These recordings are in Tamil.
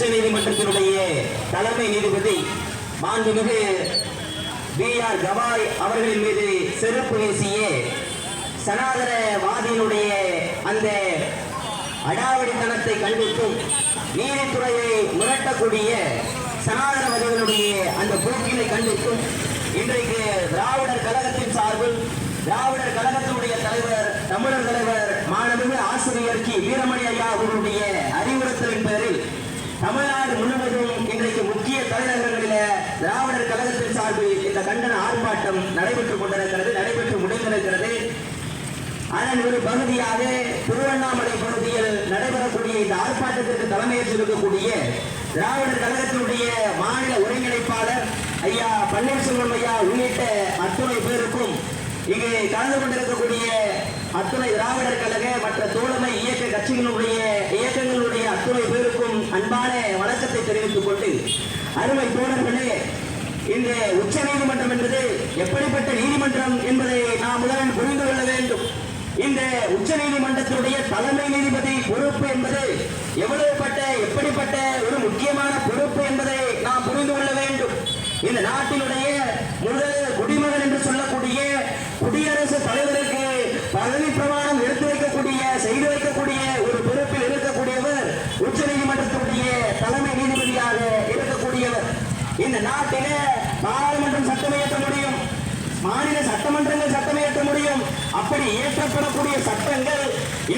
உச்ச நீதிமன்றத்தினுடைய தலைமை நீதிபதி மாண்புமிகு பி ஆர் கவாய் அவர்களின் மீது செருப்பு வீசிய சனாதனவாதியினுடைய அந்த அடாவடித்தனத்தை கண்டித்தும் நீதித்துறையை மிரட்டக்கூடிய சனாதனவாதிகளுடைய அந்த போக்கினை கண்டித்தும் இன்றைக்கு திராவிடர் கழகத்தின் சார்பில் திராவிடர் கழகத்தினுடைய தலைவர் தமிழர் தலைவர் மாணவிக ஆசிரியர் கி. வீரமணி ஐயா அவர்களுடைய அறிவுறுத்தலின் பேரில் தமிழ்நாடு முழுவதும் இன்றைக்கு முக்கிய தலைநகரங்களில திராவிடர் கழகத்தின் சார்பில் இந்த கண்டன ஆர்ப்பாட்டம் நடைபெற்றுக் கொண்டிருக்கிறது நடைபெற்று முடிந்திருக்கிறது. அதன் ஒரு பகுதியாக திருவண்ணாமலை பகுதியில் நடைபெறக்கூடிய இந்த ஆர்ப்பாட்டத்திற்கு தலைமையேற்றிருக்கக்கூடிய திராவிடர் கழகத்தினுடைய மாநில ஒருங்கிணைப்பாளர் ஐயா பன்னீர்செல்வம் ஐயா உள்ளிட்ட அத்துணை பேருக்கும் இங்கே கலந்து கொண்டிருக்கக்கூடிய அத்துணை திராவிடர் கழக மற்ற தோழமை இயக்க கட்சிகளுடைய இயக்கங்களுடைய அத்துணை பேருக்கும் அன்பான வணக்கத்தை தெரிவித்துக் கொண்டு அருமை தோழர்களே இந்த உச்ச நீதிமன்றம் என்பது எப்படிப்பட்ட நீதிமன்றம் என்பதை நாம் முதலில் புரிந்து கொள்ள வேண்டும். இந்த உச்ச நீதிமன்றத்தினுடைய தலைமை நீதிபதி பொறுப்பு என்பது எவ்வளவுப்பட்ட எப்படிப்பட்ட ஒரு முக்கியமான பொறுப்பு என்பதை நாம் புரிந்து கொள்ள வேண்டும். இந்த நாட்டினுடைய முதல் குடிமகன் என்று சொல்லக்கூடிய குடியரசு தலைவருக்கு செய்திருக்கக்கூடிய செய்து வைக்கக்கூடிய ஒரு பொறுப்பில் இருக்கக்கூடியவர் உச்ச நீதிமன்றத்தினுடைய தலைமை நீதிபதியாக இருக்கக்கூடியவர். இந்த நாட்டில பாராளுமன்றம் சட்டம் இயற்ற முடியும். மாநில சட்டமன்றங்கள் சட்டம் இயற்ற முடியும். அப்படி இயற்றப்படக்கூடிய சட்டங்கள்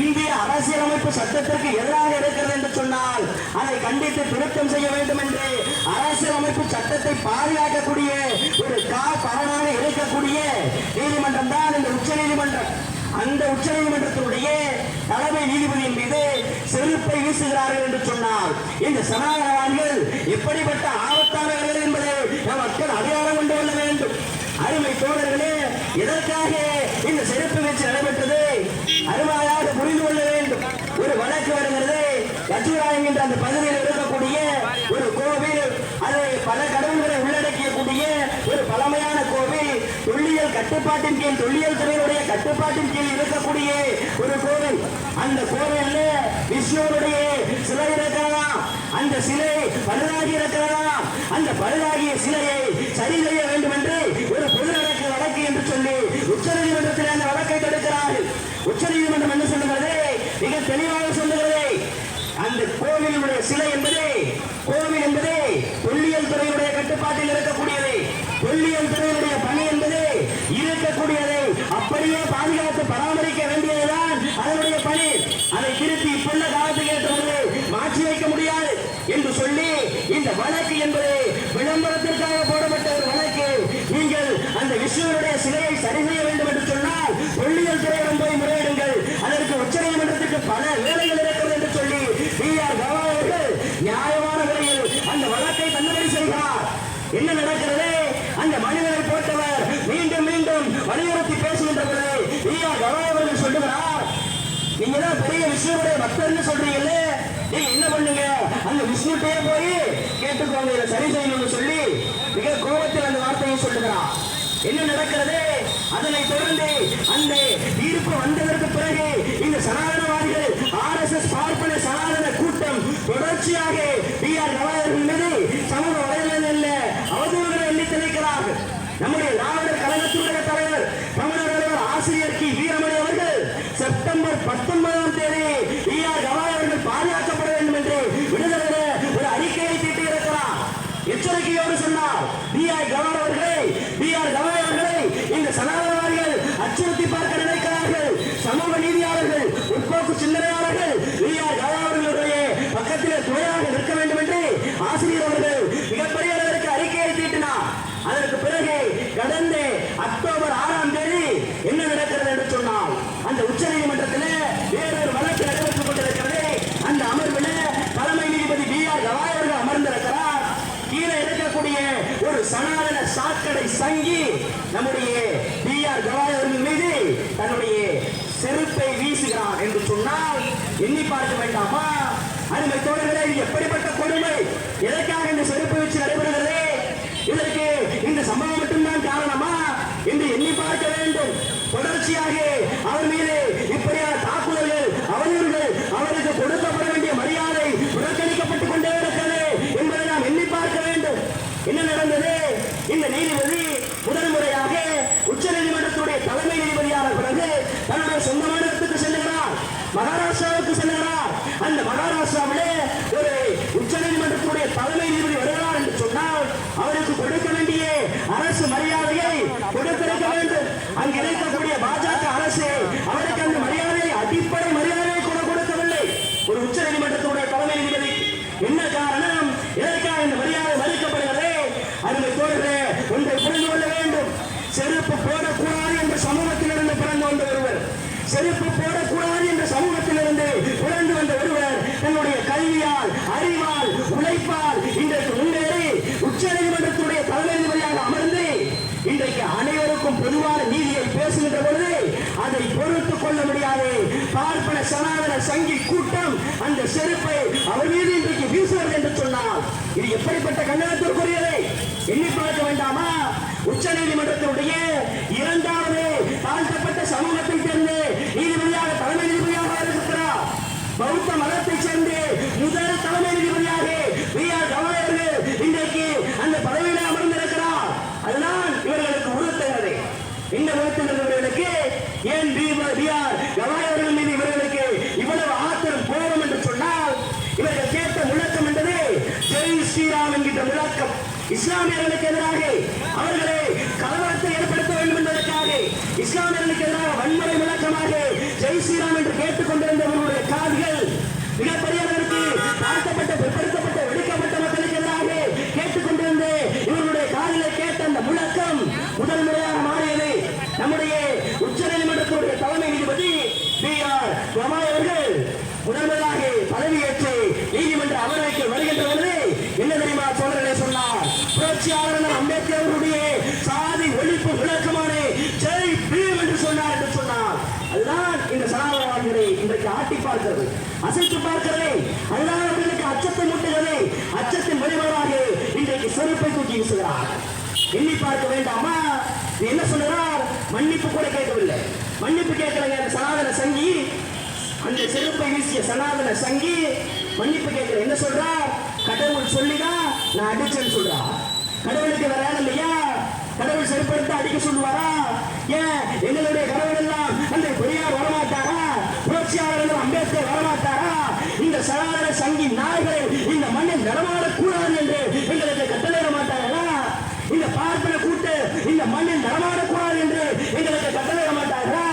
இந்திய அரசியலமைப்பு சட்டத்திற்கு எதிராக இருக்கிறது என்று சொன்னால் அதை கண்டித்து திருத்தம் செய்ய வேண்டும் என்று அரசியலமைப்பு சட்டத்தை பாதுகாக்கக்கூடிய ஒரு கா பலனாக இருக்கக்கூடிய நீதிமன்றம் தான் இந்த உச்ச நீதிமன்றம். அந்த உச்ச நீதிமன்றத்தினுடைய தலைமை நீதிபதியின் மீது செருப்பை வீசுகிறார்கள் என்று சொன்னால் இந்த சனாதனவான்கள் எப்படிப்பட்ட ஆபத்தானவர்கள் என்பதை நம் மக்கள் அடையாளம் கொண்டு கொள்ள வேண்டும். அருமை தோழர்களே எதற்காக இந்த செருப்பு வீச்சு நடைபெற்றது? அருமையாக புரிந்து கொள்ள வேண்டும் ஒரு வழக்கு வருகிறது கச்சுரா என்கின்ற அந்த பகுதியில் இருக்கக்கூடிய ஒரு கோவில் அது பல கடவுள்களை உள்ளடக்கியக்கூடிய ஒரு பழமையான கோவில் தொல்லியல் கட்டுப்பாட்டின் கீழ் தொல்லியல் துறையினுடைய கட்டுப்பாட்டின் கீழ் இருக்கக்கூடிய ஒரு கோவில். அந்த கோவில்ல விஷ்ணுவனுடைய சிலை இருக்கிறதா? அந்த சிலை பழுதாகி இருக்கிறதா? அந்த பழுதாகிய சிலையை சரி செய்ய வேண்டும் என்று ஒரு பொது வழக்கு வழக்கு என்று சொல்லி உச்சநீதிமன்றத்தில் அந்த வழக்கை தடுக்கிறார்கள் உச்சநீதிமன்றம் என்ன சொல்லுகிறது? மிக தெளிவாக சொல்லுகிறது. அந்த கோவிலுடைய சிலை என்பது கோவில் என்பது தொல்லியல் துறையுடைய கட்டுப்பாட்டில் இருக்கக்கூடியது தொல்லியல் துறையுடைய பணி என்பது இருக்கக்கூடியதை அப்படியே பாதுகாத்து பராமரிக்க வேண்டியதுதான் அதனுடைய பணி அதை திருத்தி இப்புள்ள காலத்துக்கு ஏற்றபோது மாற்றி வைக்க முடியாது என்று சொல்லி இந்த வழக்கு என்பது விளம்பரத்திற்காக போடப்பட்ட ஒரு வழக்கு நீங்கள் அந்த விஷ்ணுவனுடைய சிலையை சரி செய்ய வேண்டும் என்று சொன்னால் தொல்லியல் துறையிடம் போய் முறையிடுங்கள். அதற்கு உச்ச நீதிமன்றத்துக்கு பல வேலைகள் இருக்கிறது என்று சொல்லி பி ஆர் கவா அவர்கள் நியாயமான முறையில் அந்த வழக்கை தள்ளுபடி செய்கிறார். என்ன நடக்கிறது? அந்த மனிதரை போட்டவர் மீண்டும் மீண்டும் வலியுறுத்தி பேசுகின்ற பொழுது பி ஆர் கவா அவர்கள் சொல்லுகிறார். நீங்க தான் பெரிய விஷ்ணுவுடைய பக்தர்னு சொல்றீங்களே நீங்க என்ன பண்ணுங்க? அந்த விஷ்ணுட்டே போய் கேட்டுக்கோங்க இதை சரி செய்யணும்னு சொல்லி மிக கோபத்தில் அந்த வார்த்தையை சொல்லுகிறான் என்ன நடக்கிறது? அதனை தொடர்ந்து அந்த தீர்ப்பு வந்ததற்கு பிறகு இந்த சனாதனவாதிகள் ஆர் எஸ் எஸ் பார்ப்பன சனாதன கூட்டம் தொடர்ச்சியாக பி ஆர் கவாயர்கள் மீது போடக்கூடாது என்ற சமூகத்திலிருந்து பிறந்து வந்த ஒருவர். செருப்பு போடக்கூடாது என்ற சமூகத்திலிருந்து பிறந்து வந்த ஒருவர் தன்னுடைய கல்வியால் அறிவால் உழைப்பால் இன்றைக்கு முன்னேறி உச்ச நீதிமன்றத்துடைய தலைமை நீதிபதியாக அமர்ந்து இன்றைக்கு அனைவருக்கும் பொதுவான நீதியை பேசுகின்ற பொழுது அதை பொறுத்துக் கொள்ள முடியாது. பார்ப்பன சனாதன சங்கி கூட்டம் அந்த செருப்பை அவர் மீது இன்றைக்கு வீசுவது என்று சொன்னால் இது எப்படிப்பட்ட கண்டனத்திற்குரியதை? எண்ணி பார்க்க வேண்டாமா? உச்ச நீதிமன்றத்தினுடைய இரண்டாவது தாழ்த்தப்பட்ட சமூகத்தை சேர்ந்து நீதிபதியாக தலைமை நீதிபதியாக இருக்கிறார் பௌத்த மதத்தை சேர்ந்து முதல் தலைமை நீதிபதியாக வி ஆர் கவாய் இன்றைக்கு அந்த பதவியில அமர்ந்திருக்கிறார். அதுதான் இவர்களுக்கு உறுத்துகிறது இந்த உறுத்துகிறவர்களுக்கு ஏன் வி வி ஆர் கவாய் மீது இவர்களுக்கு இவ்வளவு ஆத்திரம் கோபம் என்று சொன்னால் இவர்கள் கேட்ட முழக்கம் என்பது ஜெய் ஸ்ரீராம் என்கின்ற முழக்கம். இஸ்லாமியர்களுக்கு எதிராக அவர்களை கலவரத்தை ஏற்படுத்த வேண்டும் என்பதற்காக இஸ்லாமியர்களுக்கு எதிராக வன்முறை முழக்கமாக ஜெய் ஸ்ரீராம் என்று கேட்டுக் கொண்டிருந்தவர்களுடைய காதுகள் மிகப்பெரிய அளவிற்கு தாழ்த்தப்பட்ட பிற்படுத்தப்பட்ட வெடிக்கப்பட்ட மக்களுக்கு எதிராக கேட்டுக் கொண்டிருந்த இவர்களுடைய காதிலே கேட்ட அந்த முழக்கம் முதல் முறையாக மாறியது நம்முடைய உச்ச நீதிமன்றத்தினுடைய தலைமை நீதிபதி பி ஆர் கமாய் அவர்கள் முதன்முதலாக பதவியேற்று நீதிமன்ற அமர்வுக்கு வருகின்ற பொழுது என்ன தெரியுமா சோழர்களே சொன்னார் புரட்சியாளர் அம்பேத்கர் அவருடைய சாதி ஒழிப்பு விளக்கமான ஜெய் பீம் என்று சொன்னார் என்று சொன்னார் அதுதான் இந்த சனாதனவாதிகளை இன்றைக்கு ஆட்டி பார்க்கிறது அசைத்து பார்க்கிறது. அதுதான் அவர்களுக்கு அச்சத்தை முட்டுகிறது. அச்சத்தின் வழிபாடாக இன்றைக்கு செருப்பை தூக்கி வீசுகிறார். எண்ணி பார்க்க வேண்டாமா? என்ன சொல்லுகிறார்? மன்னிப்பு கூட கேட்கவில்லை. மன்னிப்பு கேட்கலைங்க அந்த சனாதன சங்கி. அந்த செருப்பை வீசிய சனாதன சங்கி மன்னிப்பு கேட்கிற என்ன சொல்றா கடவுள் சொல்லிதான் நான் அடிச்சேன்னு சொல்றா கடவுளுக்கு வேற வேலை இல்லையா? கடவுள் செருப்படுத்த அடிக்க சொல்லுவாரா? ஏன்? எங்களுடைய கடவுள் எல்லாம் அந்த பெரியார் வரமாட்டாரா? புரட்சியாளர்கள் அம்பேத்கர் வரமாட்டாரா? இந்த சனாதன சங்கி நாய்கள் இந்த மண்ணில் நடமாடக்கூடாது என்று எங்களுக்கு கட்டளையிட மாட்டார்களா? இந்த பார்ப்பன கூட்டு இந்த மண்ணில் நடமாடக்கூடாது என்று எங்களுக்கு கட்டளையிட மாட்டார்களா?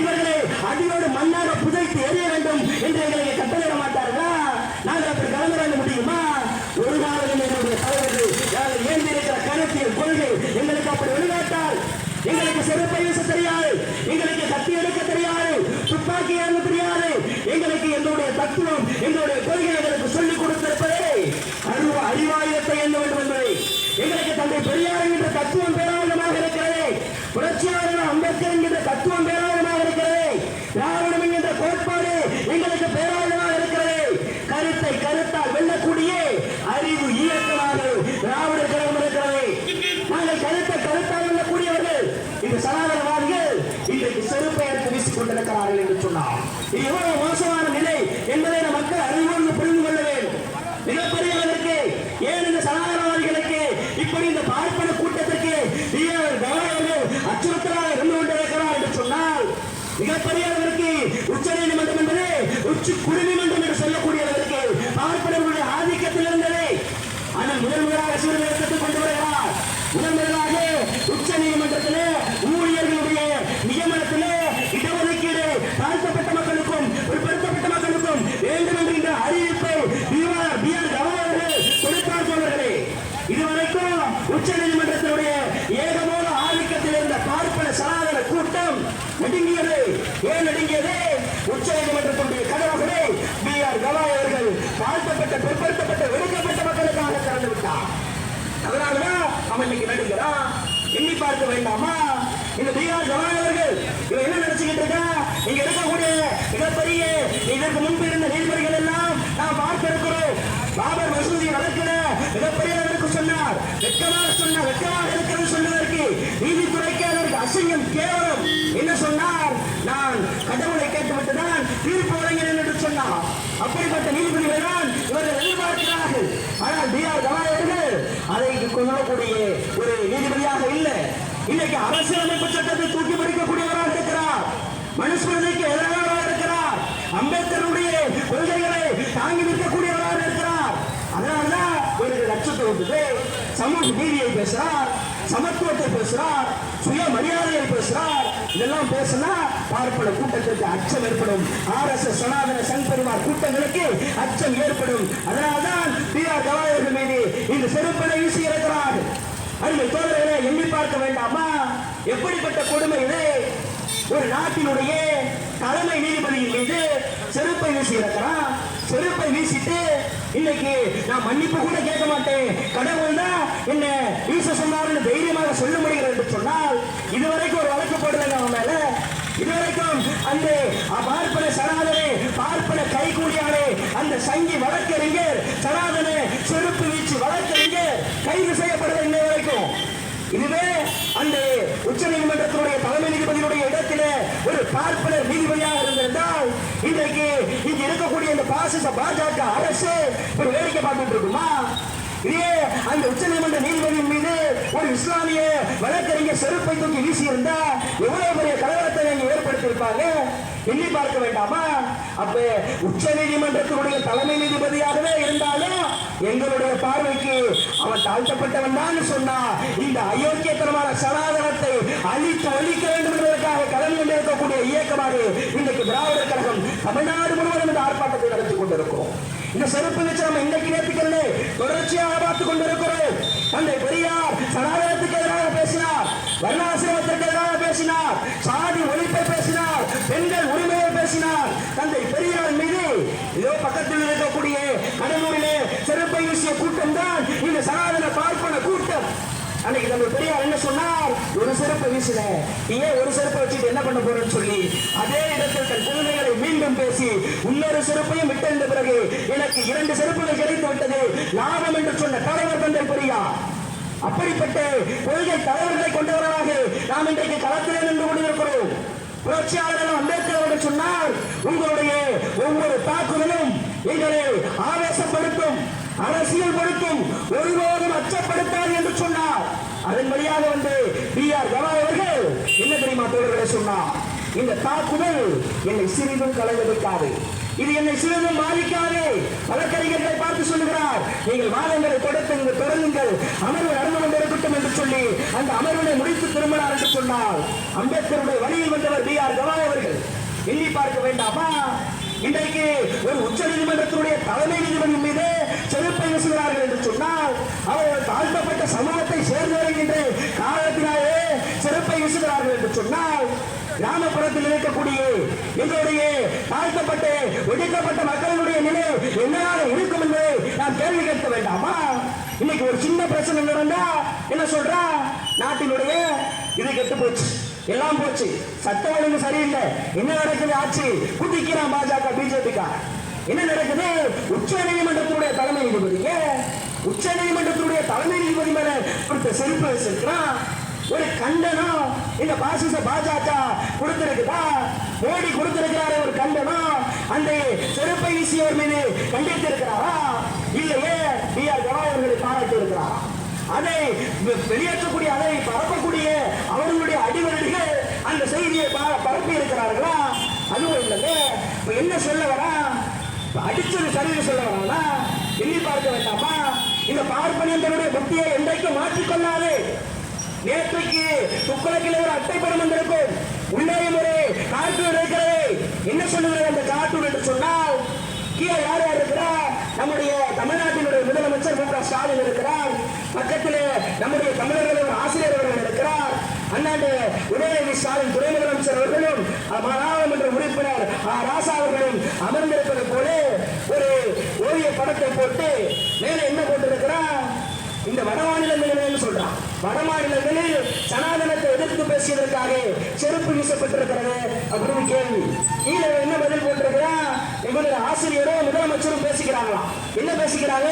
இவர்களை அடியோடு மண்ணாக புதைத்து எரிய வேண்டும் என்று எங்களுக்கு கட்டளையிட மாட்டார்களா? நாங்கள் அப்படி கலந்து கொள்ள முடியுமா? ஒரு காலம் எங்களுடைய தலைவர்கள் நாங்கள் ஏந்திருக்கிற கருத்தியல் கொள்கை எங்களுக்கு அப்படி வெளிநாட்டால் எங்களுக்கு சிறப்பை வீச தெரியாது. எங்களுக்கு கத்தி துப்பாக்கி ஏற்க தெரியாது. எங்களுக்கு எங்களுடைய தத்துவம் எங்களுடைய கொள்கை எங்களுக்கு சொல்லிக் கொடுத்திருப்பதே அறிவு அறிவாயத்தை எண்ண வேண்டும் என்பதை. எங்களுக்கு தந்தை பெரியார் என்ற தத்துவம் பேராளமாக இருக்கிறது. புரட்சியாளர் அம்பேத்கர் என்கிற தத்துவம் பேராளமாக இருக்கிறது. திராவிடம் என்கின்ற கோட்பாடு எங்களுக்கு பேராளமாக இருக்கிறது. கருத்தை கருத்தால் வெல்லக்கூடிய அறிவு இயக்கமாக திராவிட கழகம் இருக்கிறது நாங்கள் கருத்தை கருத்தால் வெல்லக்கூடியவர்கள் இந்த சனாதனவாதிகள் இன்றைக்கு செருப்பை எடுத்து வீசிக் கொண்டிருக்கிறார்கள் என்று சொன்னார் இது எவ்வளவு மோசமான நிலை என்பதை நம் மக்கள் அறிவோடு புரிந்து கொள்ள வேண்டும் மிகப்பெரியவர்களுக்கு ஏன் இந்த சனாதனவாதிகளுக்கு இப்படி இந்த பார்ப்பன கூட்டத்திற்கு வீரர் கவர்னர்கள் அச்சுறுத்தலாக இருந்து கொண்டிருக்கிறார் என்று சொன்னால் மிகப்பெரியவர்களுக்கு உச்ச நீதிமன்றம் என்பது உச்சி குடிநீதிமன்றம் என்று சொல்லக்கூடியவர்களுக்கு பார்ப்பனர்களுடைய ஆதிக்கத்தில் இருந்தது ஆனால் முதல் முதலாக சீர்திருத்தத்தை கொண்டு வருகிறார் முதல் முதலாக உச்ச நீதிமன்றத்திலே ஊழியர்களுடைய நியமனத்திலே இடஒதுக்கீடு தாழ்த்தப்பட்ட மக்களுக்கும் பிற்படுத்தப்பட்ட மக்களுக்கும் வேண்டும் என்கின்ற அறிவிப்பை பிஆர் பிஆர் கவர்னர்கள் கொடுத்தார் தோழர்களே இதுவரைக்கும் உச்ச நீதிமன்றத்தினுடைய ஏகமோக ஆதிக்கத்தில் இருந்த பார்ப்பன சனாதன கூட்டம் நடுங்கியது ஏன் நடுங்கியது உச்ச நீதிமன்றத்தினுடைய கதவுகளை பி ஆர் கவாய் அவர்கள் தாழ்த்தப்பட்ட பிற்படுத்தப்பட்ட ஒடுக்கப்பட்ட மக்களுக்காக திறந்து விட்டார் அதனாலதான் அவன் இன்னைக்கு நடுங்கிறான் எண்ணி பார்க்க வேண்டாமா இந்த பீகார் கவாய் இவன் என்ன நினைச்சுக்கிட்டு இருக்கா இங்க இருக்கக்கூடிய மிகப்பெரிய இதற்கு முன்பு இருந்த நீதிபதிகள் எல்லாம் நாம் பார்த்திருக்கிறோம் பாபர் மசூதி வழக்கில மிகப்பெரிய அளவிற்கு சொன்னார் வெட்கமாக சொன்னார் வெட்கமாக இருக்கிறது சொன்னதற்கு நீதித்துறைக்கு அதற்கு அசிங்கம் கேவலம் என்ன சொன்னார் நான் கடவுளை கேட்டுவிட்டு தான் தீர்ப்பு வழங்கினேன் என்று சொன்னார். அப்படிப்பட்ட நீதிபதிகள் தான் ஆனால் பி ஆர் அவர்கள் அதை கொள்ளக்கூடிய ஒரு நீதிபதியாக இல்லை. இன்னைக்கு அரசியலமைப்பு சட்டத்தை தூக்கி பிடிக்கக்கூடியவராக இருக்கிறார். மனுஸ்மிருதிக்கு எதிரானவராக இருக்கிறார். அம்பேத்கருடைய கொள்கைகளை தாங்கி நிற்கக்கூடியவராக இருக்கிறார். அதனாலதான் ஒரு லட்சத்தை வந்தது சமூக நீதியை பேசுறார். சமத்துவத்தை பேசுறார் சுய மரியாதையை பேசுறார் இதெல்லாம் பேசினா பார்ப்பன கூட்டத்திற்கு அச்சம் ஏற்படும். ஆர் எஸ் எஸ் சனாதன சங் பரிவார் கூட்டங்களுக்கு அச்சம் ஏற்படும். அதனால்தான் பி ஆர் கவாயர்கள் மீது இந்த செருப்பனை வீசி இருக்கிறார் அருமை தோழர்களை எண்ணி பார்க்க வேண்டாமா? எப்படிப்பட்ட கொடுமை இது? ஒரு நாட்டினுடைய தலைமை நீதிபதியின் மீது செருப்பை வீசி இருக்கிறான் செருப்பை வீசிட்டு இன்னைக்கு நான் மன்னிப்பு கூட கேட்க மாட்டேன். கடவுள் தான் என்ன வீச சொன்னார்னு தைரியமாக சொல்ல முடிகிறது என்று சொன்னால் இதுவரைக்கும் ஒரு வழக்கு போடுறாங்க அவன் மேல. இதுவரைக்கும் அந்த பார்ப்பன சனாதனே பார்ப்பன கைகூலியானே அந்த சங்கி வழக்கறிஞர் சனாதனே செருப்பு வீச்சு வழக்கறிஞர் கைது செய்யப்படுற இன்னை வரைக்கும். இதுவே அந்த உச்ச நீதிமன்றத்தினுடைய தலைமை நீதிபதியுடைய இடத்திலே ஒரு பார்ப்பனர் நீதிபதியாக இருந்திருந்தால் இன்றைக்கு இங்கு இருக்கக்கூடிய இந்த பாசிச பாஜக அரசு ஒரு வேடிக்கை பார்த்துட்டு இருக்குமா? இதே அந்த உச்ச நீதிமன்ற நீதிபதியின் மீது ஒரு இஸ்லாமிய வழக்கறிஞர் செருப்பை தூக்கி வீசி இருந்தா எவ்வளவு பெரிய கலவரத்தை நீங்க ஏற்படுத்தியிருப்பாங்க? எண்ணி பார்க்க வேண்டாமா? அப்ப உச்ச நீதிமன்றத்தினுடைய தலைமை நீதிபதியாகவே இருந்தாலும் எங்களுடைய பார்வைக்கு அவன் தாழ்த்தப்பட்டவன் தான் சொன்னா இந்த அயோக்கியத்தனமான சனாதனத்தை அழித்து ஒழிக்க வேண்டும் என்பதற்காக கலந்து கொண்டிருக்கக்கூடிய இயக்கமாக இன்றைக்கு திராவிடர் கழகம் தமிழ்நாடு முழுவதும் இந்த ஆர்ப்பாட்டத்தை நடத்தி கொண்டிருக்கிறோம். இந்த செருப்பு வச்சு நம்ம இன்னைக்கு நேர்த்திக்கல்ல தொடர்ச்சியாக பார்த்துக் கொண்டிருக்கிறோம். தந்தை பெரியார் சனாதனத்துக்கு எதிராக பேசினார். வர்ணாசிரமத்திற்கு எதிராக பேசினார். சாதி ஒழிப்பை பேசினார். பெண்கள் உரிமை பேசினார் தந்தை பெரியார் மீது இதோ பக்கத்தில் இருக்கக்கூடிய கடலூரிலே சிறப்பை வீசிய கூட்டம் தான் இந்த சனாதன பார்ப்பன கூட்டம். அன்னைக்கு தந்தை பெரியார் என்ன சொன்னார்? ஒரு சிறப்பு வீசல ஏன் ஒரு சிறப்பை வச்சுட்டு என்ன பண்ண போறேன்னு சொல்லி அதே இடத்தில் தன் குழந்தைகளை மீண்டும் பேசி இன்னொரு சிறப்பையும் விட்டிருந்த பிறகு எனக்கு இரண்டு சிறப்புகள் கிடைத்து விட்டது. லாபம் என்று சொன்ன தலைவர் தந்தை பெரியார். அப்படிப்பட்ட கொள்கை தலைவர்களை கொண்டவராக நாம் இன்றைக்கு களத்திலே நின்று கொண்டிருக்கிறோம். புரட்சியாளர்கள் அம்பேத்கர் அவர்கள் சொன்னால் உங்களுடைய ஒவ்வொரு தாக்குதலும் எங்களை ஆவேசப்படுத்தும் அரசியல் படுத்தும் ஒருபோதும் அச்சப்படுத்தாது என்று சொன்னார். அதன் வழியாக வந்து பி ஆர் கவா அவர்கள் என்ன தெரியுமா தோழர்களை சொன்னார் இந்த தாக்குதல் என்னை சிறிதும் கலங்கெடுக்காது இது என்னை சிறிதும் பாதிக்காது. வழக்கறிஞர்களை பார்த்து சொல்லுகிறார் நீங்கள் வாதங்களை தொடர்ந்து தொடருங்கள். அமர்வு நடந்து கொண்டிருக்கட்டும் என்று சொல்லி அந்த அமர்வினை முடித்து திரும்பினார் என்று சொன்னால் அம்பேத்கருடைய வழியில் வந்தவர் பி ஆர் கவாய் அவர்கள். எண்ணி பார்க்க வேண்டாமா? இன்றைக்கு ஒரு உச்ச நீதிமன்றத்தினுடைய தலைமை நீதிபதி மீது செருப்பை வீசுகிறார்கள் என்று சொன்னால் அவர்கள் தாழ்த்தப்பட்ட சமூகத்தை சேர்ந்து வருகின்ற காரணத்தினாலே செருப்பை வீசுகிறார்கள் என்று சொன்னால் கிராமப்புறத்தில் இருக்கக்கூடிய எங்களுடைய தாழ்த்தப்பட்ட ஒடுக்கப்பட்ட மக்களுடைய நிலை என்னால இருக்கும் என்று நாம் கேள்வி கேட்க வேண்டாமா? இன்னைக்கு ஒரு சின்ன பிரச்சனை நடந்தா என்ன சொல்றா? நாட்டினுடைய இது கெட்டு போச்சு. எல்லாம் போச்சு. சட்ட ஒழுங்கு சரியில்லை. என்ன நடக்குது ஆட்சி? குதிக்கிறான் பாஜக பிஜேபிக்கா. என்ன நடக்குது? உச்ச நீதிமன்றத்தினுடைய தலைமை நீதிபதி. உச்ச நீதிமன்றத்தினுடைய தலைமை நீதிபதி மேல செருப்பு வச்சிருக்கிறான். ஒரு கண்டனம் இந்த பாசிச பாஜக கொடுத்திருக்குதா? மோடி கொடுத்திருக்கிறாரு ஒரு கண்டனம் அந்த செருப்பை வீசியவர் மீது கண்டித்திருக்கிறாரா? இல்லையே பி ஆர் கவா அவர்களை பாராட்டி இருக்கிறாரா அதை வெளியேற்றக்கூடிய அதை பரப்பக்கூடிய அவர்களுடைய அடிவரடிகள் அந்த செய்தியை ப- பரப்பி இருக்கிறார்களா அதுவும் இல்லைங்க. என்ன சொல்ல வரா? அடிச்சது சரின்னு சொல்ல வரானா? எண்ணி பார்க்க வேண்டாமா? இந்த பார்ப்பனியங்களுடைய புத்தியை என்றைக்கும் மாற்றிக்கொள்ளாது. நேற்றைக்கு துக்குளக்கில் ஒரு படம் வந்திருக்கும் உள்ளே ஒரு கார்ட்டூன் இருக்கிறது. என்ன சொல்லுகிறது அந்த கார்ட்டூன் என்று சொன்னால் கீழே யார் யார் இருக்கிறார்? நம்முடைய தமிழ்நாட்டினுடைய முதலமைச்சர் மு க ஸ்டாலின் இருக்கிறார். பக்கத்தில் நம்முடைய தமிழர்கள் ஆசிரியர் அவர்கள் இருக்கிறார். அண்ணாண்டு உதயநிதி ஸ்டாலின் துணை முதலமைச்சர் அவர்களும் நாடாளுமன்ற உறுப்பினர் ஆ. ராசா அவர்களும் அமர்ந்திருப்பது போல ஒரு ஓவிய படத்தை போட்டு மேலே என்ன போட்டிருக்கிறார்? இந்த வட மாநிலங்களில் சொல்றான். வட மாநிலங்களில் சனாதனத்தை எதிர்த்து பேசியதற்காக செருப்பு வீசப்பட்டிருக்கிறது அப்படின்னு கேள்வி. கீழே என்ன பதில் போட்டிருக்கிறான் எங்களுடைய ஆசிரியரும் முதலமைச்சரும் பேசிக்கிறாங்களாம். என்ன பேசிக்கிறாங்க?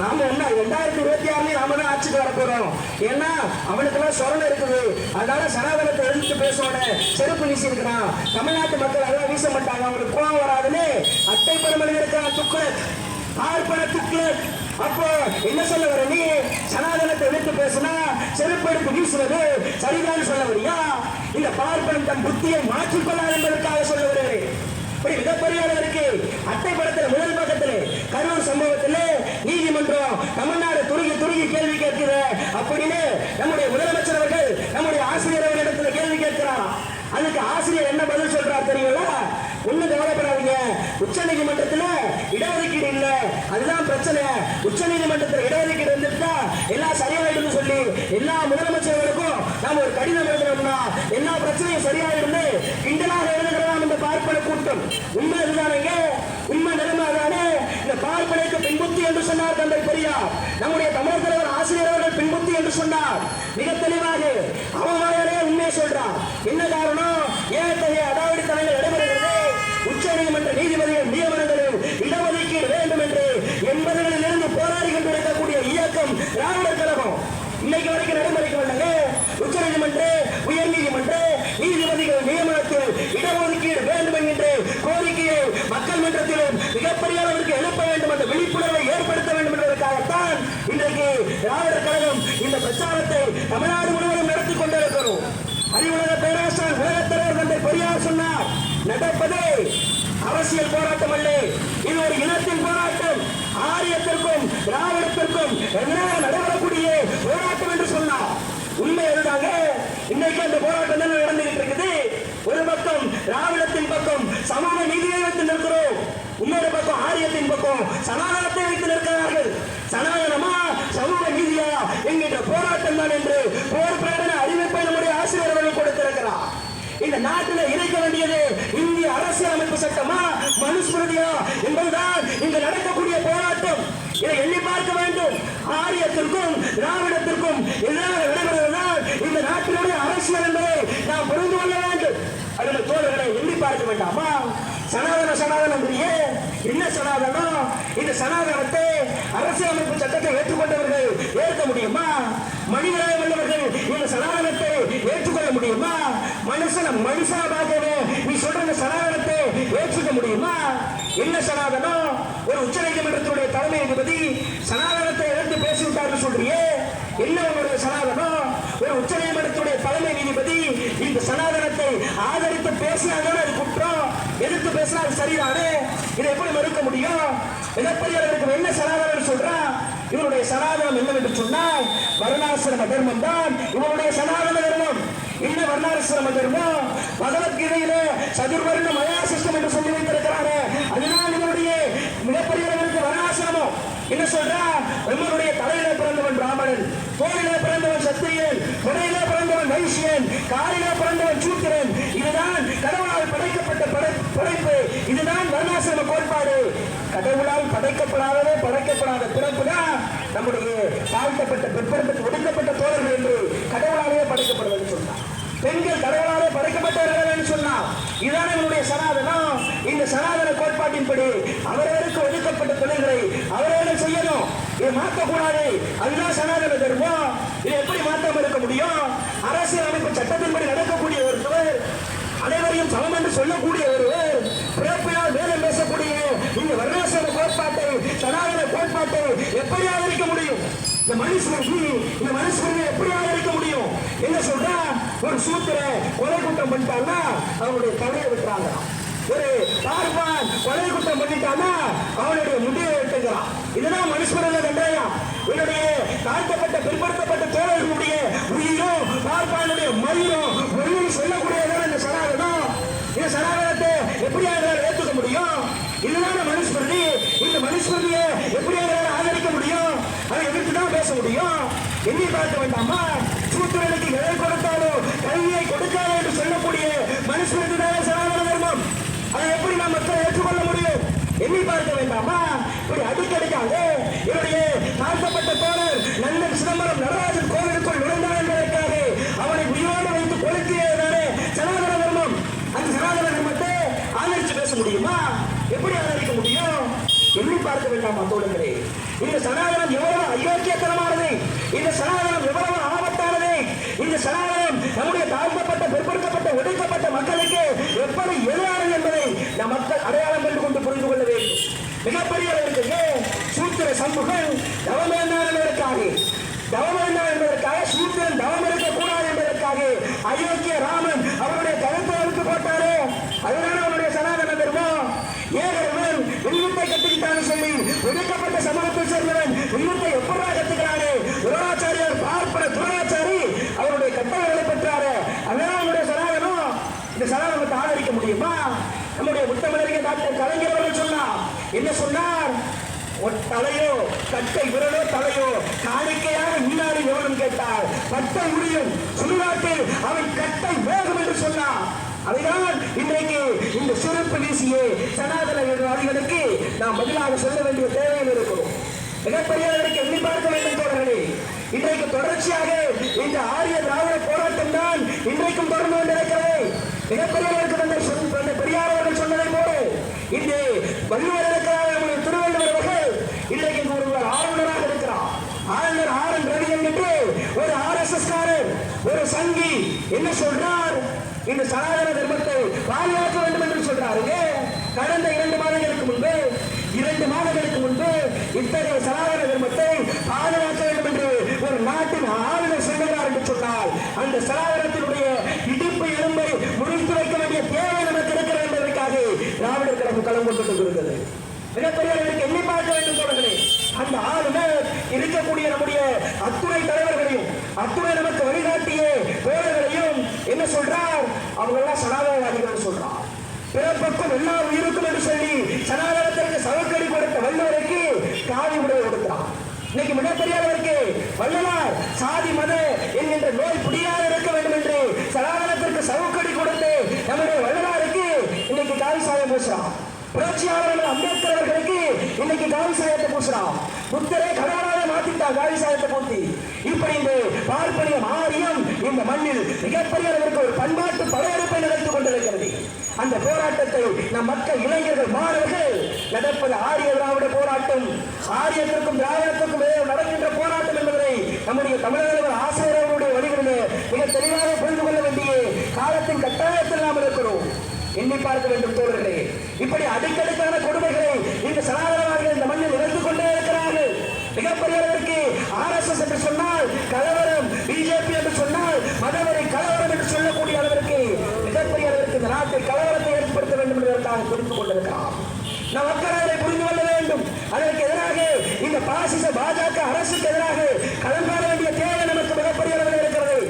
நாம என்ன ரெண்டாயிரத்தி இருபத்தி ஆறுலயும் நாம தான் ஆட்சிக்கு வர போறோம். ஏன்னா அவனுக்கெல்லாம் சொரணை இருக்குது. அதனால சனாதனத்தை எழுந்து பேசோட செருப்பு வீசி இருக்கிறான் தமிழ்நாட்டு மக்கள் அதெல்லாம் வீச மாட்டாங்க. அவங்களுக்கு கோவம் வராதுன்னு அட்டை பரமல் இருக்கிறான் துக்குலக் பார்ப்பன துக்ளக். அப்போ என்ன சொல்ல வர நீ? சனாதனத்தை எதிர்த்து பேசினா செருப்பு வீசுவது சரிதான் சொல்ல வரியா? இந்த பார்ப்பன் தன் புத்தியை மாற்றிக்கொள்ளாது என்பதற்காக சொல்ல வருகிறேன். இப்படி இருக்கு. அட்டை படத்துல முதல் பக்கத்தில் கரூர் சம்பவத்தில் நீதிமன்றம் தமிழ்நாடு துருகி துருகி கேள்வி கேட்கிற அப்படின்னு நம்முடைய முதலமைச்சர் அவர்கள் நம்முடைய ஆசிரியர் அவர்களிடத்தில் கேள்வி கேட்கிறார் அதுக்கு ஆசிரியர் என்ன பதில் சொல்றார் தெரியுங்களா? ஒண்ணு கவலைப்படாதீங்க. உச்ச நீதிமன்றத்துல இடஒதுக்கீடு இல்ல. அதுதான் பிரச்சனை. உச்ச நீதிமன்றத்துல இடஒதுக்கீடு இருந்துட்டா எல்லாம் சரியாயிடும் சொல்லி எல்லா முதலமைச்சர்களுக்கும் நாம ஒரு கடிதம் எழுதுறோம்னா எல்லா பிரச்சனையும் சரியாயிருந்து கிண்டலாக எழுதுகிறதாம் இந்த பார்ப்பன கூட்டம். உண்மை இதுதானங்க உண்மை நிலைமைதானே? இந்த பார்ப்பனைக்கு பின்புத்தி என்று சொன்னார் தந்தை பெரியார். நம்முடைய தமிழர் தலைவர் ஆசிரியர் அவர்கள் பின்புத்தி என்று சொன்னார். மிக தெளிவாக அவன் உண்மையை சொல்றான் என்ன காரணம்? ஏன் இத்தகைய அடாவடி தலைவர் நீதிமன்ற நீதிபதிகள் நியமனங்களில் இடஒதுக்கீடு வேண்டும் என்று எண்பதுகளில் இருந்து போராடி கொண்டிருக்கக்கூடிய இயக்கம் திராவிடர் கழகம். இன்னைக்கு வரைக்கும் நடைமுறைக்கு வந்தாங்க. உச்ச நீதிமன்ற உயர் நீதிமன்ற நீதிபதிகள் நியமனத்தில் இடஒதுக்கீடு வேண்டும் என்கின்ற கோரிக்கையை மக்கள் மன்றத்திலும் மிகப்பெரிய அளவிற்கு எழுப்ப வேண்டும் என்ற விழிப்புணர்வை ஏற்படுத்த வேண்டும் என்பதற்காகத்தான் இன்றைக்கு திராவிடர் கழகம் இந்த பிரச்சாரத்தை தமிழ்நாடு முழுவதும் நடத்தி கொண்டிருக்கிறோம். அறிவுலக பேராசான் உலகத்தலைவர் தந்தை பெரியார் சொன்னார் நடப்பதே அரசியல் போராட்டம் அல்ல. இது ஒரு இனத்தின் போராட்டம். ஆரியத்திற்கும் திராவிடத்திற்கும் எதிராக நடைபெறக்கூடிய போராட்டம் என்று சொன்னார் உண்மை அதுதாங்க. இன்னைக்கு அந்த போராட்டம் தான் நடந்துகிட்டு இருக்குது. ஒரு பக்கம் திராவிடத்தின் பக்கம் சமூக நீதியை வைத்து நிற்கிறோம். இன்னொரு பக்கம் ஆரியத்தின் பக்கம் சனாதனத்தை வைத்து நிற்கிறார்கள். சனாதனமா சமூக நீதியா என்கின்ற போராட்டம் தான் என்று போர் பிரகடன அறிவிப்பை நம்முடைய ஆசிரியர் கொடுத்திருக்கிறார். இந்த நாட்டில் இணைக்க வேண்டியது இந்திய அரசியலமைப்பு சட்டமா? மனுஸ்மிருதியா? என்பதுதான் இங்கு நடக்கக்கூடிய போராட்டம். இதை எண்ணி பார்க்க வேண்டும். ஆரியத்திற்கும் திராவிடத்திற்கும் எதிராக நடைபெறுவதுதான் இந்த நாட்டினுடைய அரசியல் என்பதை நாம் புரிந்து கொள்ள வேண்டும். அதில் தோழர்களை எண்ணி பார்க்க வேண்டாமா? சனாதன சனாதனம் என்ன சனாதனம்? இந்த சனாதனத்தை அரசியலமைப்பு சட்டத்தை ஏற்றுக்கொண்டவர்கள் ஏற்க முடியுமா மனிதராய் உள்ளவர்கள் இந்த சனாதனத்தை ஏற்றுக்கொள்ள முடியுமா மனுஷனை மனுஷனா பார்க்கவே நீ சொல்ற இந்த சனாதனத்தை ஏற்றுக்க முடியுமா? என்ன சனாதனம்? ஒரு உச்ச நீதிமன்றத்தினுடைய தலைமை நீதிபதி சனாதனத்தை இழந்து பேசிவிட்டார்னு சொல்றியே. என்ன உங்களுடைய சனாதனம்? ஒரு உச்ச நீதிமன்றத்துடைய தலைமை நீதிபதி இந்த சனாதனத்தை ஆதரித்து பேசினால்தான் அது குற்றம்? எதிர்த்து பேசினா அது சரிதானே? இதை எப்படி மறுக்க முடியும்? மிகப்பெரியவர்களுக்கு என்ன சனாதனம் சொல்றான்? இவருடைய சனாதனம் என்னவென்று சொன்னால் வருணாசிரம தர்மம் தான் இவருடைய சனாதன தர்மம் என்ன வர்ணாசிரம தர்மம் பகவத்கீதையில சதுர்வர்ண மயா சிஸ்டம் என்று சொல்லி வைத்திருக்கிறாரு. அதுதான் இதனுடைய மிகப்பெரியவர்களுக்கு வர்ணாசிரமம் என்ன சொல்றா? உங்களுடைய தலையில பிறந்தவன் பிராமணன் தோளில பிறந்தவன் சத்திரியன் முறையில பிறந்தவன் வைசியன் காலில பிறந்தவன் சூத்திரன். இதுதான் கடவுளால் படைக்கப்பட்ட படை- படைப்பு. இதுதான் வர்ணாசிரம கோட்பாடு. கடவுளால் படைக்கப்படாததே படைக்கப்படாத பிறப்பு தான் நம்முடைய தாழ்த்தப்பட்ட பிற்படுத்த ஒடுக்கப்பட்ட தோழர்கள் என்று கடவுளால் படைக்கப்படுவது சொன்னார் பெண்கள் கடவுளாலே படைக்கப்பட்டவர்கள் என்று சொன்னார் இதான நம்முடைய சனாதனம். இந்த சனாதன கோட்பாட்டின்படி அவரவருக்கு ஒதுக்கப்பட்ட தொழில்களை அவரவர்கள் செய்யணும். இதை மாற்றக்கூடாது. அதுதான் சனாதன தர்மம். இதை எப்படி மாற்றம் இருக்க முடியும்? அரசியல் அமைப்பு சட்டத்தின்படி நடக்கக்கூடிய ஒருவர் அனைவரையும் சமம் என்று சொல்லக்கூடிய ஒருவர் பிறப்பினால் வேலை பேசக்கூடிய இந்த வர்ணாசிரம கோட்பாட்டை சனாதன கோட்பாட்டை எப்படி ஆதரிக்க முடியும்? இந்த மனுஸ்மிருதி இந்த மனுஸ்மிருதி எப்படி ஆதரிக்க முடியும்? என்ன சொல்றா? ஒரு சூத்திர கொலை குற்றம் பண்ணிட்டாங்கன்னா அவனுடைய தலையை விட்டுறாங்க. ஒரு பார்ப்பான் கொலை குற்றம் பண்ணிட்டான்னா அவனுடைய முடிவை வெட்டுகிறான் இதுதான் மனுஸ்மிருதி கண்டாயம் என்னுடைய தாழ்த்தப்பட்ட பிற்படுத்தப்பட்ட தோழர்களுடைய உயிரும் பார்ப்பானுடைய மயிரும் ஒளியும் சொல்லக்கூடியதான் இந்த சனாதனம் இந்த சனாதனத்தை எப்படி அவர்களால் ஏற்றுக்க முடியும் இதுதான மனுஸ்மிருதி இந்த மனுஸ்மிருதியை எப்படி அவர்களால் ஆதரிக்க முடியும் அதை எதிர்த்து தான் பேச முடியும். எண்ணி பார்க்க வேண்டாமா சூத்திரனுக்கு எதை கொடுத்தாலும் கல்வியை கொடுக்காது என்று சொல்லக்கூடிய மனுஸ்மிருதி தான் சனாதன தர்மம். அதை எப்படி நாம் மக்கள் ஏற்றுக்கொள்ள முடியும்? எண்ணி பார்க்க வேண்டாமா. இப்படி அடிக்கடிக்காக என்னுடைய தாழ்த்தப்பட்ட தோழர் நந்தன் சிதம்பரம் நடராஜன் கோவிலுக்குள் நுழைந்தார் என்பதற்காக அவனை உயிரோடு வைத்து கொளுத்தியதானே சனாதன தர்மம். அந்த சனாதன தர்மத்தை ஆதரிச்சு பேச முடியுமா? எப்படி ஆதரிக்க முடியும்? எண்ணி பார்க்க வேண்டாமா தோழர்களே? இந்த சனாதனம் எவ்வளவு அயோக்கியத்தனமானது? இந்த சனாதனம் எவ்வளவு ஆபத்தானது இந்த சனாதனம் நம்முடைய தாழ்த்தப்பட்ட பிற்படுத்தப்பட்ட ஒடுக்கப்பட்ட மக்களுக்கு எப்படி எதிரானது என்பதை நம் மக்கள் அடையாளம் கண்டு கொண்டு புரிந்து கொள்ள வேண்டும் மிகப்பெரிய அளவிற்கு சூத்திர சமூகம் தவமேந்தார் என்பதற்காக தவமேந்தார் என்பதற்காக சூத்திரன் தவம் இருக்கக்கூடாது என்பதற்காக அயோக்கிய ராமன் அவருடைய கருத்தை அறுத்து போட்டாரே அதுதான் அவருடைய சனாதன தர்மம் ஏகரவன் வில்வத்தை கத்துக்கிட்டான்னு சொல்லி ஒடுக்கப்பட்ட சமூகத்தை சேர்ந்தவன் வில்வத்தை எப்படா கத்துக்கிறாரு துரோணாச்சாரியார் பார்ப்பன துரோணாச்சாரி அவருடைய கட்டளைகளை பெற்றாரு அதெல்லாம் அவருடைய சனாதனம் இந்த சனாதனத்தை ஆதரிக்க முடியுமா நம்முடைய முத்தமிழறிஞர் டாக்டர் கலைஞர் அவர்கள் சொன்னார். என்ன சொன்னார்? ஒரு தலையோ கட்டை விரலோ தலையோ காணிக்கையாக முன்னாடி எவனும் கேட்டார். பட்டை முடியும் சுடுகாட்டில் அவன் கட்டை வேகம் என்று சொன்னார். அதைதான் இன்றைக்கு இந்த சிறப்பு வீசிய சனாதனவாதிகளுக்கு நாம் பதிலாக சொல்ல வேண்டிய தேவையில் இருக்கிறோம் மிகப்பெரியவர்களுக்கு எண்ணி பார்க்க வேண்டும் தோழர்களே. இன்றைக்கு தொடர்ச்சியாக இந்த ஆரிய திராவிட போராட்டம் தான் இன்றைக்கும் தொடர்ந்து கொண்டிருக்கிறது. மிகப்பெரியவர்களுக்கு தந்தை சொல் தந்தை பெரியார் அவர்கள் சொன்னதை போல இந்த வள்ளுவர் இருக்கிறார் நம்முடைய திருவள்ளுவர் அவர்கள் இன்றைக்கு ஒருவர் ஆளுநராக இருக்கிறார். ஆளுநர் ஆர் என் ரவி என்று ஒரு ஆர் எஸ் எஸ் ஒரு சங்கி என்ன சொல்றார்? இந்த சனாதன தர்மத்தை பாதுகாக்க வேண்டும் என்று சொல்றாருங்க கடந்த இரண்டு மாதங்களுக்கு முன்பு இரண்டு மாதங்களுக்கு முன்பு இத்தகைய சனாதன தர்மத்தை பாதுகாக்க வேண்டும் என்று ஒரு நாட்டின் ஆளுநர் சொல்லுகிறார் என்று சொன்னால் அந்த சனாதனத்தினுடைய இடிப்பு எலும்பை முடித்து வைக்க வேண்டிய தேவை நமக்கு இருக்கிறது என்பதற்காக திராவிடர் கழகம் களம் கொண்டு இருக்கிறது மிகப்பெரியவர்களுக்கு எண்ணி பார்க்க வேண்டும் தோழர்களே. அந்த ஆளுநர் இருக்கக்கூடிய நம்முடைய அத்துணை தலைவர்களையும் அத்துணை நமக்கு வழிகாட்டிய தோழர்களையும் என்ன சொல்றார்? அவங்க எல்லாம் சனாதனவாதிகள் சொல்றார். பிறப்புக்கும் எல்லா உயிருக்கும் என்று சொல்லி சனாதனத்திற்கு சவக்கடி கொடுத்த வல்லவருக்கு காவி உடை கொடுக்கிறார். இன்னைக்கு மிகப்பெரியவருக்கு வல்லவார் சாதி மத என்கின்ற நோய் புரியாத இருக்க வேண்டும் என்று சனாதனத்திற்கு சவுக்கடி கொடுத்து நம்முடைய வள்ளலாருக்கு இன்னைக்கு காவி சாயம் பூசுறான். புரட்சியாளர்கள் அம்பேத்கர் அவர்களுக்கு இன்னைக்கு காவி சாயத்தை பூசுறான். புத்தரை கடவுளாக மாத்திட்டா காவி சாயத்தை பூத்தி. இப்படி இந்த பார்ப்பனிய மாரியம் இந்த மண்ணில் மிகப்பெரிய அளவிற்கு ஒரு பண்பாட்டு படையெடுப்பை நடத்திக் கொண்டிருக்கிறது. அந்த போராட்டத்தை நம் மக்கள் இளைஞர்கள் மாணவர்கள் நடப்பது ஆரிய திராவிட போராட்டம். ஆரியத்திற்கும் திராவிடத்திற்கும் நடக்கின்ற போராட்டம் என்பதை நம்முடைய தமிழக ஆசிரியர் வழிகளிலே மிக தெளிவாக புரிந்து கொள்ள வேண்டிய காலத்தின் கட்டாயத்தில் நாம் இருக்கிறோம் எண்ணி பார்க்க வேண்டும் தோழர்களே. இப்படி அடிக்கடுக்கான கொடுமைகளை இந்த சனாதனவாதிகள் இந்த மண்ணில் இழந்து கொண்டே இருக்கிறார்கள். மிகப்பெரியவருக்கு ஆர்எஸ்எஸ் என்று சொன்னால் கலவரம் பிஜேபி என்று சொன்னால் மதவரை கலவரம் என்று சொல்லக்கூடிய அளவிற்கு மிகப்பெரிய அளவிற்கு இந்த நாட்டில் கலவரத்தை ஏற்படுத்த வேண்டும் என்பதற்காக புரிந்து கொண்டிருக்கிறார். நாம் மக்கள் அதை புரிந்து கொள்ள வேண்டும். அதற்கு எதிராக இந்த பாசிச பாஜக அரசுக்கு எதிராக களம்பாட வேண்டிய தேவை நமக்கு மிகப்பெரிய அளவில் இருக்கிறது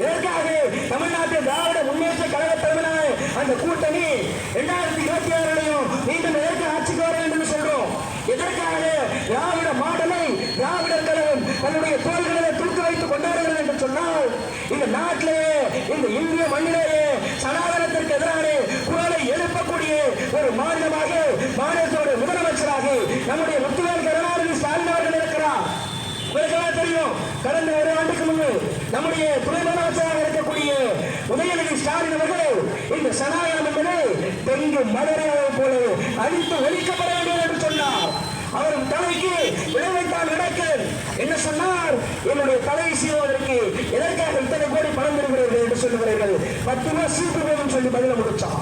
இதற்காக தமிழ்நாட்டில் திராவிட முன்னேற்ற கழக தலைமையிலான அந்த கூட்டணி இரண்டாயிரத்தி இருபத்தி ஆறுலையும் மீண்டும் எதற்கு ஆட்சிக்கு வர வேண்டும் என்று சொல்றோம்? எதற்காக திராவிட மாடலை திராவிடர் கழகம் தன்னுடைய தோள்களை தூக்கி வைத்து கொண்டாடுகிறது என்று சொன்னால் இந்த நாட்டிலேயே இந்த இந்திய மண்ணிலேயே சனாதனத்திற்கு எதிரான குரலை எழுப்பக்கூடிய ஒரு மாநிலமாக மாநிலத்தோட முதலமைச்சராக நம்முடைய முத்துவேல் கருணாநிதி ஸ்டாலின் அவர்கள் இருக்கிறார் உங்களுக்கெல்லாம் தெரியும். கடந்த ஒரு ஆண்டுக்கு முன்பு நம்முடைய துணை முதலமைச்சராக இருக்கக்கூடிய உதயநிதி ஸ்டாலின் அவர்கள் இந்த சனாதனம் என்பது தெங்கு மலேரியாவை போல அழித்து ஒழிக்கப்பட வேண்டும் என்று சொன்னார். அவரும் தலைக்கு விளைவைத்தான் நடக்க என்ன சொன்னார்? என்னுடைய தலை சீவுவதற்கு எதற்காக இத்தனை கோடி பணம் பெறுகிறது என்று சொல்லுகிறீர்கள். பத்து ரூபாய் சீட்டு போதும் சொல்லி பதில முடிச்சான்.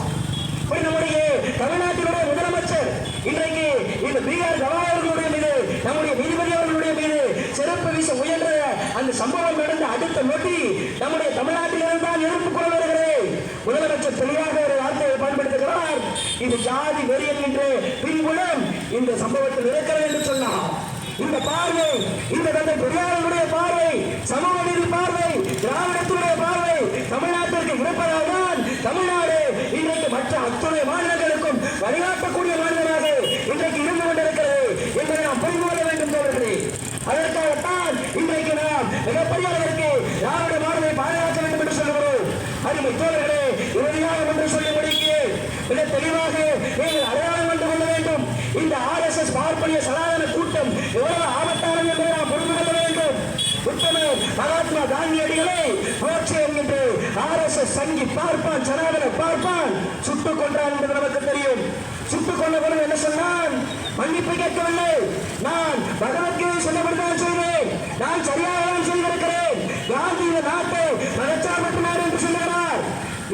நம்முடைய தமிழ்நாட்டினுடைய முதலமைச்சர். இன்றைக்கு இந்த பீகார் கவாய் மீது நம்முடைய நீதிபதி அவர்களுடைய மீது சிறப்பு வீச முயன்ற அந்த சம்பவம் நடந்த அடுத்த நொடி நம்முடைய தமிழ்நாட்டிலிருந்து தான் எதிர்ப்பு குரல் வருகிறது. முதலமைச்சர் தெளிவாக ஒரு வார்த்தையை பயன்படுத்துகிறார். இது ஜாதி வெறி என்கின்ற பின்புலம் இந்த சம்பவத்தில் இருக்கிறது என்று சொன்னார். இந்த பார்வை இந்த தந்தை பெரியாருடைய பார்வை சமூக நீதி பார்வை திராவிடத்துடைய பார்வை தமிழ்நாட்டிற்கு இருப்பதால் தான் தமிழ்நாடு இன்றைக்கு மற்ற அத்துணை மாநிலங்களுக்கும் வழிகாட்டக்கூடிய மாநிலமாக இன்றைக்கு இருந்து கொண்டிருக்கிறது என்பதை நாம் புரிந்து கொள்ள வேண்டும் தோழர்களே. அதற்காகத்தான் இன்றைக்கு நாம் மிகப்பெரிய அளவிற்கு யாருடைய மாணவை பாதுகாக்க வேண்டும் என்று சொல்லுகிறோம். அருமை தோழர்களே இறுதியாக என்று சொல்லி முடிக்கிறேன் மிக தெளிவாக நீங்கள் அடையாளம் கண்டு கொள்ள வேண்டும். இந்த ஆர் எஸ் எஸ் பார்ப்பனிய சனாதன கூட்டம் எவ்வளவு ஆபத்தானது என்பதை நாம் புரிந்து கொள்ள வேண்டும். உத்தம மகாத்மா காந்தியடிகளை சங்கி பார்ப்பான் ஜனாதனை பார்ப்பான். சுட்டுக் கொன்றான் என்பது நமக்கு தெரியும். சுட்டுக் கொண்ட என்ன சொன்னான்? மன்னிப்பு கேட்கவில்லை. நான் பகவத்கீதை சொல்லப்படுதான் செய்தேன். நான் சரியாக தான் செய்திருக்கிறேன். காந்தி இந்த நாட்டை மதச்சார்பற்ற என்று சொல்லுகிறார்.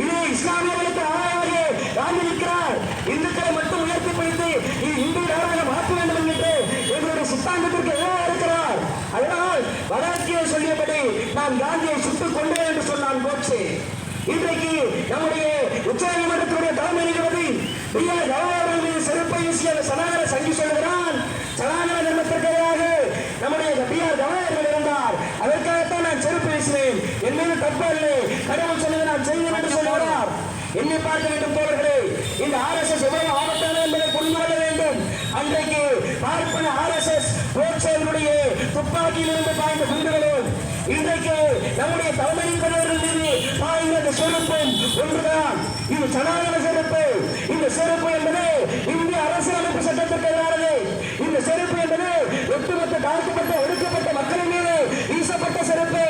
இது இஸ்லாமியர்களுக்கு ஆளாக காந்தி நிற்கிறார். இந்துக்களை மட்டும் உயர்த்தி பிடித்து இது இந்து நாடாக மாற்ற வேண்டும் என்று எங்களுடைய சித்தாந்தத்திற்கு எதிராக இருக்கிறார். அதனால் வடக்கியை சொல்லியபடி நான் காந்தியை சுட்டுக் கொண்டேன் என்று சொன்னான் கோட்சே இன்றைக்கு நம்முடைய உச்ச நீதிமன்றத்தினுடைய தலைமை நீதிபதி பி ஆர் கவாடர் மீது சிறப்பு வீசிய சனாதன சங்கி சொல்கிறான் சனாதன தர்மத்திற்காக நம்முடைய பி ஆர் கவாடர் இருந்தார். அதற்காகத்தான் நான் செருப்பு வீசினேன். என் மீது தப்பு இல்லை கடவுள் சொன்னதை நான் செய்ய வேண்டும் சொல்கிறார் என்னை பார்க்க வேண்டும் தோழர்களே. இந்த ஆர் எஸ் எஸ் எவ்வளவு ஆபத்தான என்பதை புரிந்து கொள்ள வேண்டும். அன்றைக்கு பார்ப்பன ஆர் எஸ் எஸ் போர் செயலுடைய துப்பாக்கியிலிருந்து பாய்ந்த குண்டுகளும் இன்றைக்கு நம்முடைய தலைமையின்பவர்கள் மீது பாய்ந்த அந்த செருப்பும் ஒன்றுதான். இது சனாதன செருப்பு இந்த செருப்பு என்பது இந்திய அரசியலமைப்பு சட்டத்திற்கு எதிரானது. இந்த செருப்பு என்பது ஒட்டுமொத்த தாழ்த்தப்பட்ட ஒடுக்கப்பட்ட மக்களின் மீது வீசப்பட்ட செருப்பு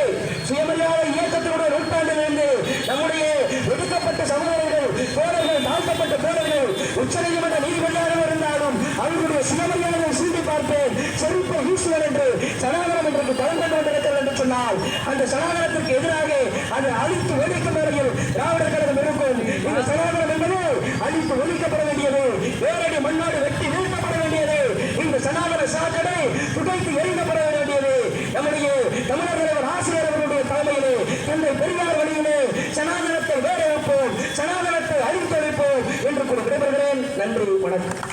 சுயமரியாதை இயக்கத்தினுடைய நூற்றாண்டிலிருந்து நம்முடைய ஒடுக்கப்பட்ட சமுதாயங்கள் தோழர்கள் தாழ்த்தப்பட்ட தோழர்கள் உச்சநீதிமன்ற நீதிபதியாக இருந்தாலும் அவர்களுடைய சுயமரியாதையை சீண்டி பார்ப்பேன். செருப்பை வீசுவர் என்று சனாதனம் என்று பலம் கொண்டு சொன்னால் அந்த சனாதனத்திற்கு எதிராக அதை அழித்து ஒழிக்கும் வரையில் திராவிடர் கழகம் இருக்கும். இந்த சனாதனம் என்பது அழித்து ஒழிக்கப்பட வேண்டியது. வேறடி மண்ணோடு வெட்டி வீழ்த்தப்பட வேண்டியது. இந்த சனாதன சாக்கடை புகைத்து எறிந்தப்பட வேண்டியது. நம்முடைய தமிழர் தலைவர் ஆசிரியர் அவர்களுடைய தலைமையிலே தந்தை பெரியார் வழியிலே சனாதனத்தை வேற வைப்போம் சனாதனத்தை அழித்து வைப்போம் என்று கூட விடைபெறுகிறேன். நன்றி வணக்கம்.